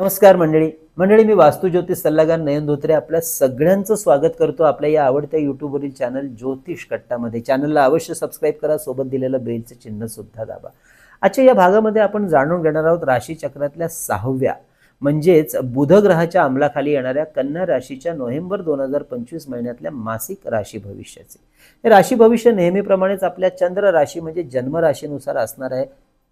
नमस्कार मंडळी. मंडळी मी वास्तू ज्योतिष सल्लागार नयन धोत्रे आपल्या सगळ्यांचं स्वागत करतो आपल्या या आवडत्या युट्यूबवरील चॅनल ज्योतिष कट्टामध्ये. चॅनलला अवश्य सबस्क्राईब करा सोबत दिलेलं बेलचं चिन्ह सुद्धा दाबा. आजच्या या भागामध्ये आपण जाणून घेणार आहोत राशी चक्रातल्या सहाव्या म्हणजेच बुध ग्रहाच्या अंमलाखाली येणाऱ्या कन्या राशीच्या नोव्हेंबर दोन हजार पंचवीस महिन्यातल्या मासिक राशी भविष्याचे. हे राशी भविष्य नेहमीप्रमाणेच आपल्या चंद्र राशी म्हणजे जन्मराशीनुसार असणार आहे.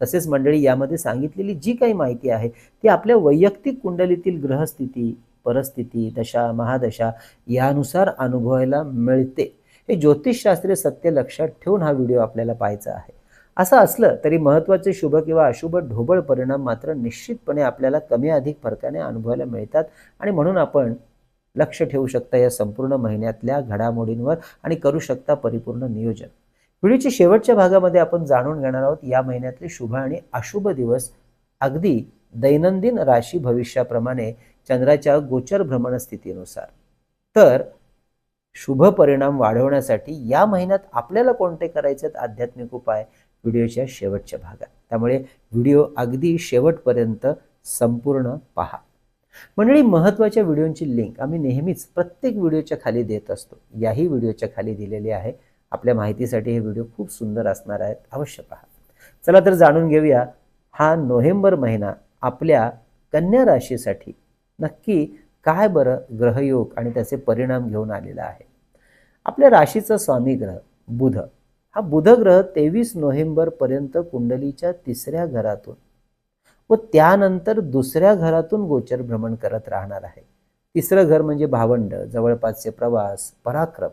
तसेच मंडळी यामध्ये सांगितलेली जी काही माहिती आहे ती आपल्या वैयक्तिक कुंडलीतील ग्रहस्थिती परिस्थिती दशा महादशा यानुसार अनुभवायला मिळते. हे ज्योतिषशास्त्रीय सत्य लक्षात ठेवून हा व्हिडिओ आपल्याला पाहायचा आहे. असं असलं तरी महत्त्वाचे शुभ किंवा अशुभ ढोबळ परिणाम मात्र निश्चितपणे आपल्याला कमी अधिक फरकाने अनुभवायला मिळतात आणि म्हणून आपण लक्ष ठेवू शकता या संपूर्ण महिन्यातल्या घडामोडींवर आणि करू शकता परिपूर्ण नियोजन. व्हिडिओच्या शेवटच्या भागामध्ये आपण जाणून घेणार आहोत या महिन्यातले शुभ आणि अशुभ दिवस. अगदी दैनंदिन राशी भविष्याप्रमाणे चंद्राच्या गोचर भ्रमण स्थितीनुसार तर शुभ परिणाम वाढवण्यासाठी या महिन्यात आपल्याला कोणते करायचे आहेत आध्यात्मिक उपाय? व्हिडिओच्या शेवटच्या भागात. त्यामुळे व्हिडिओ अगदी शेवटपर्यंत संपूर्ण पहा. मंडळी महत्त्वाच्या व्हिडिओची लिंक आम्ही नेहमीच प्रत्येक व्हिडिओच्या खाली देत असतो. याही व्हिडिओच्या खाली दिलेली आहे. आपल्या माहितीसाठी हे व्हिडिओ खूप सुंदर असणार आहेत. अवश्य पहा. चला तर जाणून घेऊया हा नोव्हेंबर महिना आपल्या कन्या राशीसाठी नक्की काय बरं ग्रहयोग आणि त्याचे परिणाम घेऊन आलेला आहे? आपल्या राशीचा स्वामी ग्रह बुध. हा बुध ग्रह तेवीस नोव्हेंबरपर्यंत कुंडलीच्या तिसऱ्या घरातून व त्यानंतर दुसऱ्या घरातून गोचर भ्रमण करत राहणार आहे. तिसरं घर म्हणजे भावंड जवळपासचे प्रवास पराक्रम.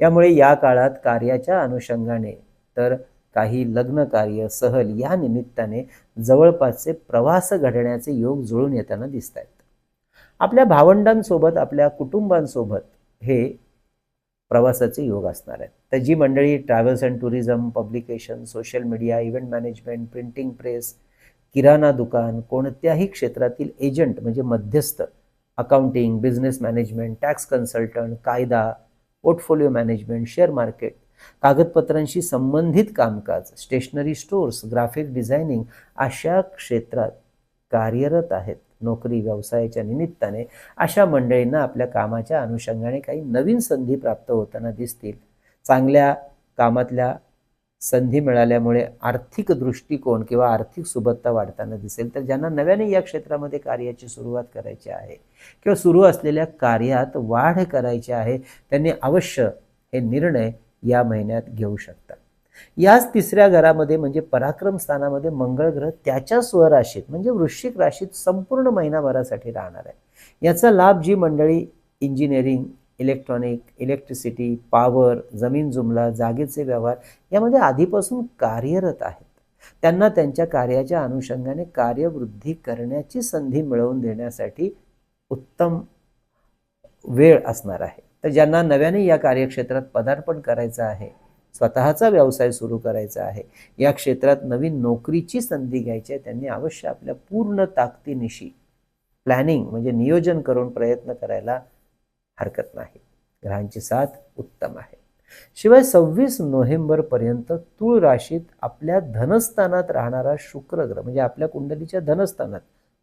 यामुळे या काळात कार्याच्या अनुषंगाने तर काही लग्न कार्य सहल या निमित्ताने जवळपासचे प्रवास घडण्याचे योग जुळून येताना दिसत आहेत आपल्या भावंडांसोबत आपल्या कुटुंबांसोबत हे प्रवासाचे योग असणार आहेत. तर जी मंडळी travels and tourism publication social media event management printing press किराणा दुकान कोणत्याही क्षेत्रातील एजंट म्हणजे मध्यस्थ accounting business management tax consultant कायदा पोर्टफोलिओ मॅनेजमेंट शेअर मार्केट कागदपत्रांशी संबंधित कामकाज स्टेशनरी स्टोअर्स ग्राफिक डिझायनिंग अशा क्षेत्रात कार्यरत आहेत. नोकरी व्यवसायाच्या निमित्ताने अशा मंडळींना आपल्या कामाच्या अनुषंगाने काही नवीन संधी प्राप्त होताना दिसतील. चांगल्या कामातल्या संधी मिळाल्यामुळे आर्थिक दृष्टिकोन किंवा आर्थिक सुबत्ता वाढताना दिसेल. तर ज्यांना नव्याने या क्षेत्रामध्ये कार्याची सुरुवात करायची आहे किंवा सुरू असलेल्या कार्यात वाढ करायची आहे त्यांनी अवश्य हे निर्णय या महिन्यात घेऊ शकतात याच तिसऱ्या घरामध्ये म्हणजे पराक्रम स्थानामध्ये मंगळ ग्रह त्याच्या स्वराशीत म्हणजे वृश्चिक राशीत संपूर्ण महिनाभरासाठी राहणार आहे. याचा लाभ जी मंडळी इंजिनिअरिंग इलेक्ट्रॉनिक इलेक्ट्रिसिटी पॉवर जमीन जुमला जागेचे व्यवहार यामध्ये आधीपासून कार्यरत आहेत. त्यांना त्यांच्या कार्याच्या अनुषंगाने कार्यवृद्धी करण्याची संधी मिळवून देण्यासाठी उत्तम वेळ असणार आहे. तर ज्यांना नव्याने या कार्यक्षेत्रात पदार्पण करायचं आहे स्वतःचा व्यवसाय सुरू करायचा आहे या क्षेत्रात नवीन नोकरीची संधी घ्यायची आहे त्यांनी अवश्य आपल्या पूर्ण ताकदीनिशी प्लॅनिंग म्हणजे नियोजन करून प्रयत्न करायला हरकत नाही. ग्रहांची साथ उत्तम आहे. शिवाय सव्वीस नोव्हेंबरपर्यंत तूळ राशीत आपल्या धनस्थानात राहणारा शुक्र ग्रह म्हणजे आपल्या कुंडलीच्या धनस्थानात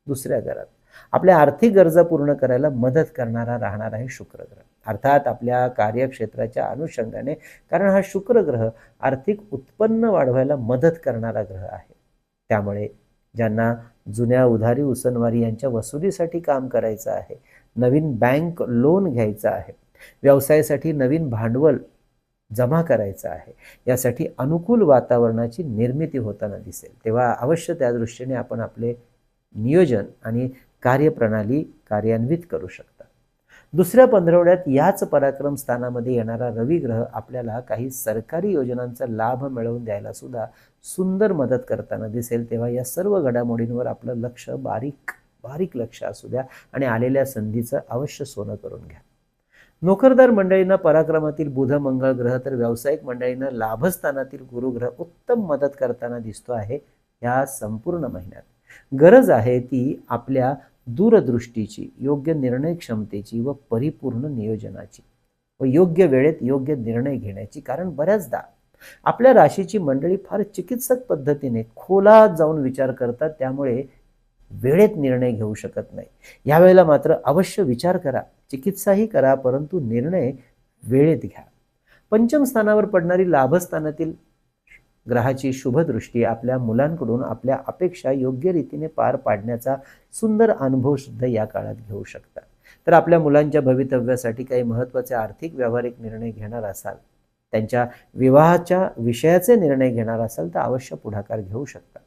दुसऱ्या घरात आपल्या आर्थिक गरजा पूर्ण करायला मदत करणारा राहणार आहे शुक्र ग्रह. अर्थात आपल्या कार्यक्षेत्राच्या अनुषंगाने कारण हा शुक्र ग्रह आर्थिक उत्पन्न वाढवायला मदत करणारा ग्रह आहे. त्यामुळे ज्यांना जुन्या उधारी उसनवारी यांच्या वसुलीसाठी काम करायचं आहे नवीन बँक लोन घ्यायचं आहे. व्यवसायासाठी नवीन भांडवल जमा करायचं आहे. यासाठी अनुकूल वातावरणाची निर्मिती होताना दिसेल. तेव्हा अवश्य त्या दृष्टीने आपण आपले नियोजन आणि कार्यप्रणाली कार्यान्वित करू शकता. दुसऱ्या पंधरवड्यात याच पराक्रम स्थानामध्ये येणारा रवी ग्रह आपल्याला काही सरकारी योजनांचा लाभ मिळवून द्यायला सुद्धा सुंदर मदत करताना दिसेल. तेव्हा या सर्व घडामोडींवर आपलं लक्ष बारीक बारीक लक्ष असू द्या आणि आलेल्या संधीचं अवश्य सोनं करून घ्या. नोकरदार मंडळींना पराक्रमातील बुध मंगळ ग्रह तर व्यावसायिक मंडळींना लाभस्थानातील गुरुग्रह उत्तम मदत करताना दिसतो आहे या संपूर्ण महिन्यात. गरज आहे ती आपल्या दूरदृष्टीची योग्य निर्णय क्षमतेची व परिपूर्ण नियोजनाची व योग्य वेळेत योग्य निर्णय घेण्याची. कारण बऱ्याचदा आपल्या राशीची मंडळी फार चिकित्सक पद्धतीने खोलात जाऊन विचार करतात त्यामुळे वेळेत निर्णय घेऊ शकत नाही. यावेळेला मात्र अवश्य विचार करा चिकित्साही करा परंतु निर्णय वेळेत घ्या. पंचम स्थानावर पडणारी लाभस्थानातील ग्रहाची शुभदृष्टी आपल्या मुलांकडून आपल्या अपेक्षा योग्य रीतीने पार पाडण्याचा सुंदर अनुभव सुद्धा या काळात घेऊ शकता. तर आपल्या मुलांच्या भवितव्यासाठी काही महत्त्वाचे आर्थिक व्यावहारिक निर्णय घेणार असाल त्यांच्या विवाहाच्या विषयाचे निर्णय घेणार असाल तर अवश्य पुढाकार घेऊ शकता.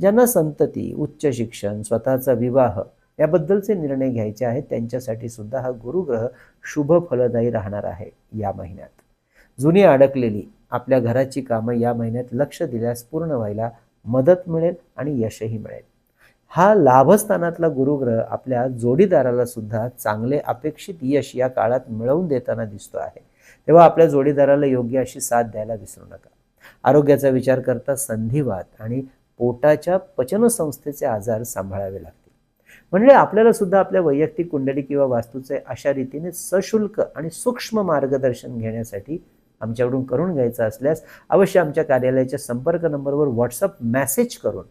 ज्यांना संतती उच्च शिक्षण स्वतःचा विवाह याबद्दलचे निर्णय घ्यायचे आहेत. त्यांच्यासाठी सुद्धा हा गुरुग्रह शुभ फलदायी राहणार आहे या महिन्यात. जुनी अडकलेली आपल्या घराची कामं या महिन्यात लक्ष दिल्यास पूर्ण व्हायला मदत मिळेल आणि यशही मिळेल. हा लाभस्थानातला गुरुग्रह आपल्या जोडीदाराला सुद्धा चांगले अपेक्षित यश या काळात मिळवून देताना दिसतो आहे. तेव्हा आपल्या जोडीदाराला योग्य अशी साथ द्यायला विसरू नका. आरोग्याचा विचार करता संधिवात आणि पोटाच्या पचनसंस्थेचे आजार सांभाळावे लागतील. म्हणजे आपल्याला सुद्धा आपल्या वैयक्तिक कुंडली किंवा वास्तूचे अशा रीतीने सशुल्क आणि सूक्ष्म मार्गदर्शन घेण्यासाठी आमच्याकडून करून घ्यायचं असल्यास अवश्य आमच्या कार्यालयाच्या संपर्क नंबरवर व्हॉट्सअप मेसेज करून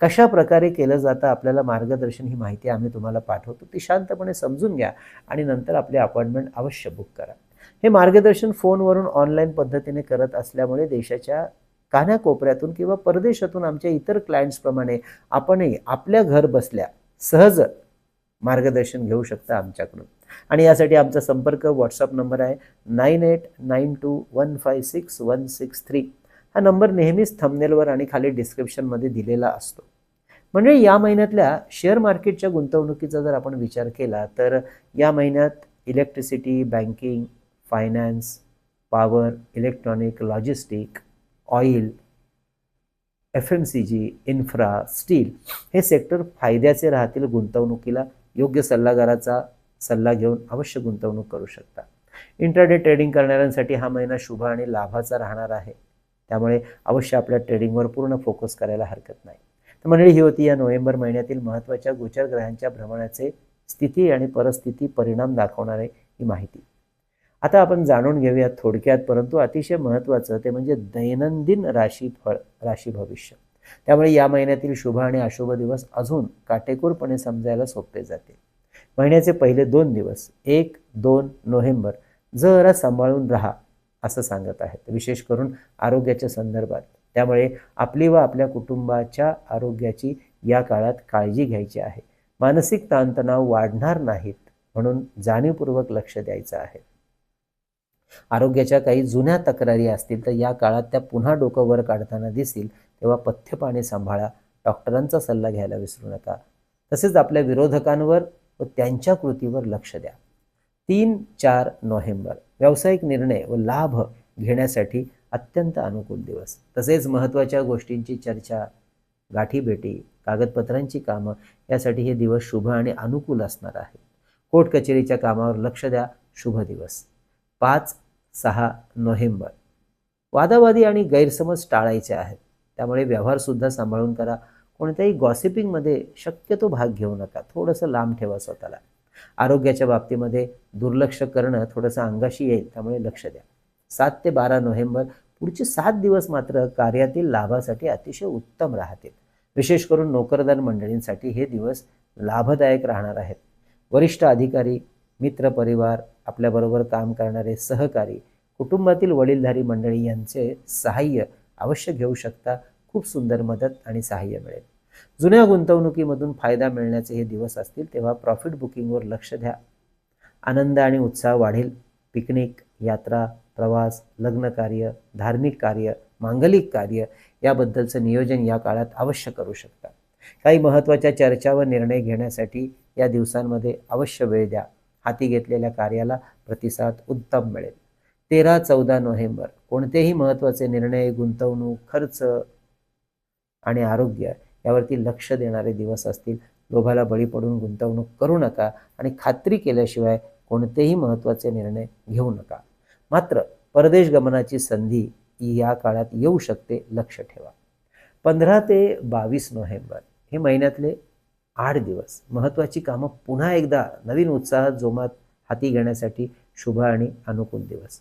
कशा प्रकारे केलं जातं आपल्याला मार्गदर्शन ही माहिती आम्ही तुम्हाला पाठवतो ती शांतपणे समजून घ्या आणि नंतर आपली अपॉइंटमेंट अवश्य बुक करा. हे मार्गदर्शन फोनवरून ऑनलाईन पद्धतीने करत असल्यामुळे देशाच्या कानाकोपऱ्यातून किंवा परदेशातून आमच्या इतर क्लायंट्सप्रमाणे आपणही आपल्या घर बसल्या सहज मार्गदर्शन घेऊ शकता आमच्याकडून. आणि यासाठी आमचा संपर्क व्हॉट्सअप नंबर आहे nine eight nine two one five six one six three हा नंबर नेहमीच थंबनेलवर आणि खाली डिस्क्रिप्शनमध्ये दिलेला असतो. म्हणजे या महिन्यातल्या शेअर मार्केटच्या गुंतवणुकीचा जर आपण विचार केला तर या महिन्यात electricity banking finance power electronic logistic oil F M C G infra steel हे सेक्टर फायद्याचे राहतील गुंतवणुकीला योग्य सल्लागाराचा सल्ला घेऊन अवश्य गुंतवणूक करू शकता. इंटरडे ट्रेडिंग करणाऱ्यांसाठी हा महिना शुभ आणि लाभाचा राहणार आहे. त्यामुळे अवश्य आपल्या ट्रेडिंगवर पूर्ण फोकस करायला हरकत नाही. तर मंडळी ही होती या नोव्हेंबर महिन्यातील महत्त्वाच्या गोचर ग्रहांच्या भ्रमणाचे स्थिती आणि परिस्थिती परिणाम दाखवणारे ही माहिती. आता आपण जाणून घेऊया थोडक्यात परंतु अतिशय महत्त्वाचं ते म्हणजे दैनंदिन राशीफळ राशी भविष्य. त्यामुळे या महिन्यातील शुभ आणि अशुभ दिवस अजून काटेकोरपणे समजायला सोपे जाते महिन्याचे पहिले दोन दिवस एक दोन नोव्हेंबर जरा सांभाळून राहा असं सांगत आहेत. विशेष करून आरोग्याच्या संदर्भात. त्यामुळे आपली व आपल्या कुटुंबाच्या आरोग्याची या काळात काळजी घ्यायची आहे. मानसिक ताणतणाव वाढणार नाहीत म्हणून जाणीवपूर्वक लक्ष द्यायचं आहे. आरोग्याच्या काही जुन्या तक्रारी असतील तर या काळात त्या पुन्हा डोकं वर काढताना दिसतील तेव्हा पथ्यपाणी सांभाळा. डॉक्टरांचा सल्ला घ्यायला विसरू नका. तसेच आपल्या विरोधकांवर व त्यांच्या कृतीवर लक्ष द्या. तीन चार नोव्हेंबर व्यावसायिक निर्णय व लाभ घेण्यासाठी अत्यंत अनुकूल दिवस. तसेच महत्त्वाच्या गोष्टींची चर्चा गाठीभेटी कागदपत्रांची कामं यासाठी हे दिवस शुभ आणि अनुकूल असणार आहे. कोर्ट कचेरीच्या कामावर लक्ष द्या. शुभ दिवस. पाच सहा नोव्हेंबर. वादावादी आणि गैरसमज टाळायचे आहेत. त्यामुळे व्यवहारसुद्धा सांभाळून करा. कोणत्याही गॉसिपिंगमध्ये शक्यतो भाग घेऊ नका. थोडंसं लांब ठेवा स्वतःला. आरोग्याच्या बाबतीमध्ये दुर्लक्ष करणं थोडंसं अंगाशी येईल त्यामुळे लक्ष द्या. सात ते बारा नोव्हेंबर पुढचे सात दिवस मात्र कार्यातील लाभासाठी अतिशय उत्तम राहतील. विशेष करून नोकरदार मंडळींसाठी हे दिवस लाभदायक राहणार आहेत. वरिष्ठ अधिकारी मित्रपरिवार आपल्याबरोबर काम करणारे सहकारी कुटुंबातील वडीलधारी मंडळी यांचे सहाय्य अवश्य घेऊ शकता. खूप सुंदर मदत आणि सहाय्य मिळेल. जुन्या गुंतवणुकीमधून फायदा मिळण्याचे हे दिवस असतील तेव्हा प्रॉफिट बुकिंगवर लक्ष द्या. आनंद आणि उत्साह वाढेल. पिकनिक यात्रा प्रवास लग्न कार्य धार्मिक कार्य मांगलिक कार्य याबद्दलचं नियोजन या काळात अवश्य करू शकता. काही महत्त्वाच्या चर्चा व निर्णय घेण्यासाठी या दिवसांमध्ये अवश्य वेळ द्या. हाती घेतलेल्या कार्याला प्रतिसाद उत्तम मिळेल. तेरा चौदा नोव्हेंबर. कोणतेही महत्त्वाचे निर्णय गुंतवणूक खर्च आणि आरोग्य यावरती लक्ष देणारे दिवस असतील. लोभाला बळी पडून गुंतवणूक करू नका आणि खात्री केल्याशिवाय कोणतेही महत्त्वाचे निर्णय घेऊ नका. मात्र परदेश गमनाची संधी या काळात येऊ शकते लक्ष ठेवा. पंधरा ते बावीस नोव्हेंबर. हे महिन्यातले आठ दिवस. महत्त्वाची कामं पुन्हा एकदा नवीन उत्साहात जोमात हाती घेण्यासाठी शुभ आणि अनुकूल दिवस.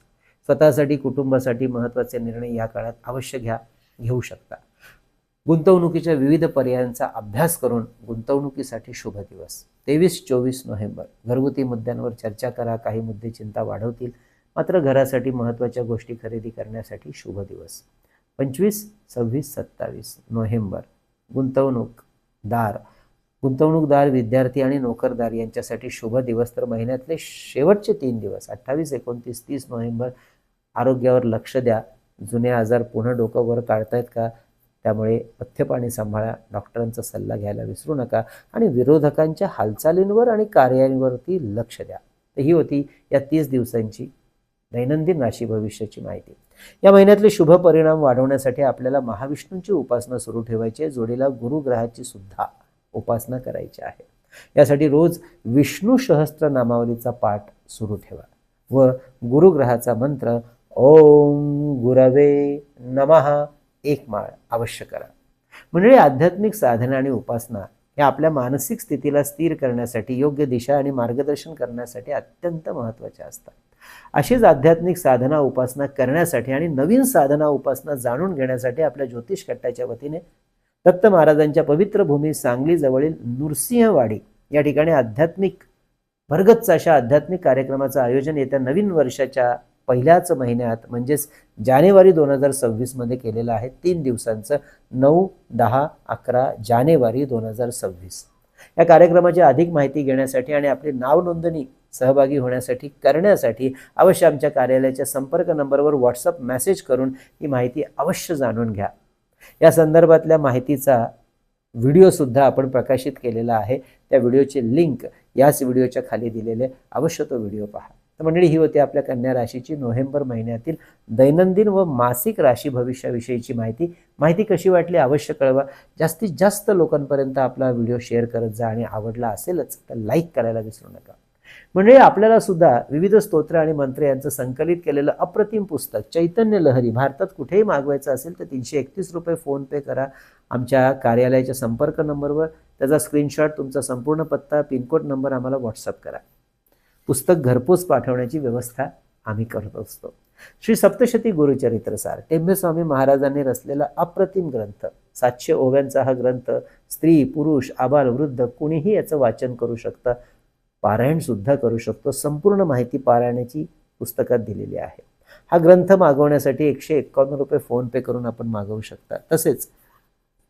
स्वतःसाठी कुटुंबासाठी महत्त्वाचे निर्णय या काळात अवश्य घ्या घेऊ शकता. गुंतवणुकीच्या विविध पर्यायांचा अभ्यास करून गुंतवणुकीसाठी शुभ दिवस. तेवीस चोवीस नोव्हेंबर. घरगुती मुद्द्यांवर चर्चा करा काही मुद्दे चिंता वाढवतील. मात्र घरासाठी महत्त्वाच्या गोष्टी खरेदी करण्यासाठी शुभ दिवस. पंचवीस सव्वीस सत्तावीस नोव्हेंबर. गुंतवणूकदार. गुंतवणूकदार विद्यार्थी आणि नोकरदार यांच्यासाठी शुभ दिवस. तर महिन्यातले शेवटचे तीन दिवस अठ्ठावीस एकोणतीस तीस नोव्हेंबर आरोग्यावर लक्ष द्या. जुने आजार पुन्हा डोकं वर काढतायत का? त्यामुळे पथ्यपाणी सांभाळा. डॉक्टरांचा सल्ला घ्यायला विसरू नका. आणि विरोधकांच्या हालचालींवर आणि कार्यांवरती लक्ष द्या. तर ही होती या तीस दिवसांची दैनंदिन राशी भविष्याची माहिती. या महिन्यातले शुभ परिणाम वाढवण्यासाठी आपल्याला महाविष्णूंची उपासना सुरू ठेवायची आहे. जोडीला गुरुग्रहाची सुद्धा उपासना करायची आहे. यासाठी रोज विष्णू सहस्त्र नामावलीचा पाठ सुरू ठेवा व गुरुग्रहाचा मंत्र ओम गुरवे नमहा एक माळ अवश्य करा. म्हणजे आध्यात्मिक साधना आणि उपासना या आपल्या मानसिक स्थितीला स्थिर करण्यासाठी योग्य दिशा आणि मार्गदर्शन करण्यासाठी अत्यंत महत्त्वाच्या असतात. अशीच आध्यात्मिक साधना उपासना करण्यासाठी आणि नवीन साधना उपासना जाणून घेण्यासाठी आपल्या ज्योतिष कट्टाच्या वतीने दत्त महाराजांच्या पवित्र भूमी सांगली जवळील नृसिंहवाडी या ठिकाणी आध्यात्मिक भरगच्च अशा आध्यात्मिक कार्यक्रमाचं आयोजन येत्या नवीन वर्षाच्या पहिल्याच महिन्यात म्हणजेच जानेवारी दोन हजार सव्वीसमध्ये केलेलं आहे. तीन दिवसांचं नऊ दहा अकरा जानेवारी दोन हजार सव्वीस. या कार्यक्रमाची अधिक माहिती घेण्यासाठी आणि आपली नाव नोंदणी सहभागी होण्यासाठी करण्यासाठी अवश्य आमच्या कार्यालयाच्या संपर्क नंबरवर व्हॉट्सअप मेसेज करून ही माहिती अवश्य जाणून घ्या. या संदर्भातल्या माहितीचा व्हिडिओसुद्धा आपण प्रकाशित केलेला आहे. त्या व्हिडिओची लिंक याच व्हिडिओच्या खाली दिलेले अवश्य तो व्हिडिओ पहा. तर मंडळी ही होती आपल्या कन्या राशीची नोव्हेंबर महिन्यातील दैनंदिन व मासिक राशी भविष्याविषयीची माहिती. माहिती कशी वाटली अवश्य कळवा. जास्तीत जास्त लोकांपर्यंत आपला व्हिडिओ शेअर करत जा आणि आवडला असेलच तर लाईक करायला विसरू नका. म्हणजे आपल्याला सुद्धा विविध स्तोत्र आणि मंत्र यांचं संकलित केलेलं अप्रतिम पुस्तक चैतन्य लहरी भारतात कुठेही मागवायचं असेल तर तीनशे एकतीस रुपये फोनपे करा. आमच्या कार्यालयाच्या संपर्क नंबरवर त्याचा स्क्रीनशॉट तुमचा संपूर्ण पत्ता पिनकोड नंबर आम्हाला व्हॉट्सअप करा. पुस्तक घरपोच पाठवण्याची व्यवस्था आम्ही करत असतो. श्री सप्तशती गुरुचरित्रसार टेंभेस्वामी महाराजांनी रचलेला अप्रतिम ग्रंथ सातशे ओव्यांचा हा ग्रंथ स्त्री पुरुष आबाल वृद्ध कुणीही याचं वाचन करू शकतं. पारायणसुद्धा करू शकतो. संपूर्ण माहिती पारायणाची पुस्तकात दिलेली आहे. हा ग्रंथ मागवण्यासाठी एकशे एक्कावन्न रुपये फोनपे करून आपण मागवू शकता. तसेच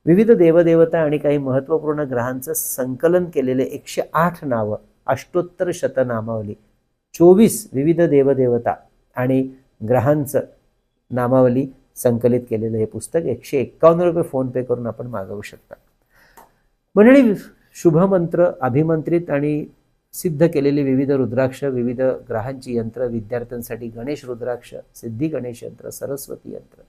विविध देवदेवता आणि काही महत्त्वपूर्ण ग्रहांचं संकलन केलेले एकशे आठ नावं अष्टोत्तर शतनामावली चोवीस विविध देवदेवता आणि ग्रहांचं नामावली संकलित केलेलं हे पुस्तक एकशे एक्कावन्न रुपये फोनपे करून आपण मागवू शकता. मंडळी शुभमंत्र अभिमंत्रित आणि सिद्ध केलेली विविध रुद्राक्ष विविध ग्रहांची यंत्र विद्यार्थ्यांसाठी गणेश रुद्राक्ष सिद्धी गणेश यंत्र सरस्वती यंत्र.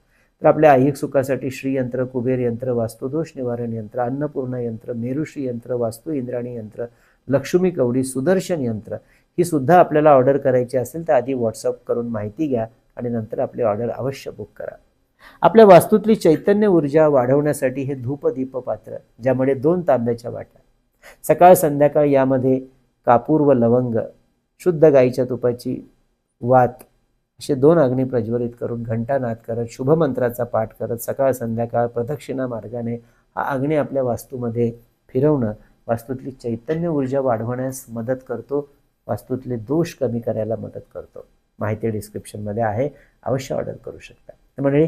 तर आपल्या ऐहिक सुखासाठी श्रीयंत्र कुबेर यंत्र वास्तुदोष निवारण यंत्र अन्नपूर्ण यंत्र मेरुश्री यंत्र वास्तू इंद्राणी यंत्र लक्ष्मी कवडी सुदर्शन यंत्र ही सुद्धा आपल्याला ऑर्डर करायची असेल तर आधी व्हॉट्सअप करून माहिती घ्या आणि नंतर आपली ऑर्डर अवश्य बुक करा. आपल्या वास्तूतली चैतन्य ऊर्जा वाढवण्यासाठी हे धूप दीप पात्र ज्यामध्ये दोन तांब्याच्या वाट्या सकाळ संध्याकाळ यामध्ये कापूर व लवंग शुद्ध गाईच्या तुपाची वात असे दोन अग्नी प्रज्वलित करून घंटानाद करत शुभमंत्राचा पाठ करत सकाळ संध्याकाळ प्रदक्षिणा मार्गाने हा अग्नी आपल्या वास्तूमध्ये फिरवणं वास्तूतली चैतन्य ऊर्जा वाढवण्यास मदत करतो वास्तूतले दोष कमी करायला मदत करतो. माहिती डिस्क्रिप्शनमध्ये आहे अवश्य ऑर्डर करू शकता. तर मंडळी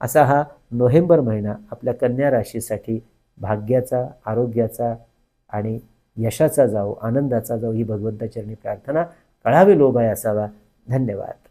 असा हा नोव्हेंबर महिना आपल्या कन्या राशीसाठी भाग्याचा आरोग्याचा आणि यशाचा जाऊ आनंदाचा जाऊ ही भगवंताचरणी प्रार्थना. कळावी लोभाय असावा. धन्यवाद.